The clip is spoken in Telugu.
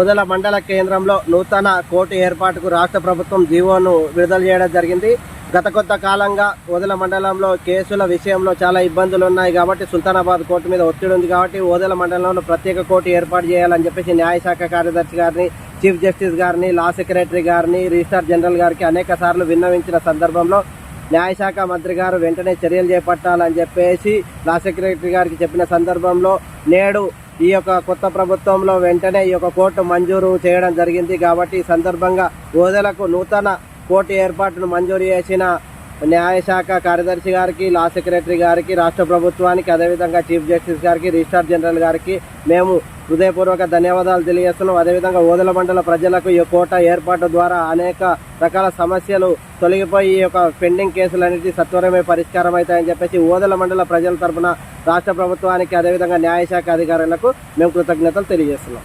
ఓదెల మండల కేంద్రంలో నూతన కోర్టు ఏర్పాటుకు రాష్ట్ర ప్రభుత్వం జీవోను విడుదల చేయడం జరిగింది. గత కొంత కాలంగా ఓదెల మండలంలో కేసుల విషయంలో చాలా ఇబ్బందులు ఉన్నాయి కాబట్టి సుల్తానాబాద్ కోర్టు మీద ఒత్తిడి ఉంది కాబట్టి ఓదెల మండలంలో ప్రత్యేక కోర్టు ఏర్పాటు చేయాలని చెప్పేసి న్యాయశాఖ కార్యదర్శి గారిని చీఫ్ జస్టిస్ గారిని లా సెక్రటరీ గారిని రిజిస్టార్ జనరల్ గారికి అనేక సార్లు విన్నవించిన సందర్భంలో న్యాయశాఖ మంత్రి గారు వెంటనే చర్యలు చేపట్టాలని చెప్పేసి లా సెక్రటరీ గారికి చెప్పిన సందర్భంలో నేడు ఈ యొక్క కొత్త ప్రభుత్వంలో వెంటనే ఈ యొక్క కోర్టు మంజూరు చేయడం జరిగింది కాబట్టి ఈ సందర్భంగా ఓదెలకు నూతన కోర్టు ఏర్పాటును మంజూరు చేసిన న్యాయశాఖ కార్యదర్శి గారికి లా సెక్రటరీ గారికి రాష్ట్ర ప్రభుత్వానికి అదేవిధంగా చీఫ్ జస్టిస్ గారికి రిజిస్టార్ జనరల్ గారికి మేము హృదయపూర్వక ధన్యవాదాలు తెలియజేస్తున్నాం. అదేవిధంగా ఓదల మండల ప్రజలకు ఈ కోట ఏర్పాటు ద్వారా అనేక రకాల సమస్యలు తొలగిపోయి ఈ యొక్క పెండింగ్ కేసులన్నిటి సత్వరమే పరిష్కారం అవుతాయని చెప్పేసి ఓదల మండల ప్రజల తరపున రాష్ట్ర ప్రభుత్వానికి అదేవిధంగా న్యాయశాఖ అధికారులకు మేము కృతజ్ఞతలు తెలియజేస్తున్నాం.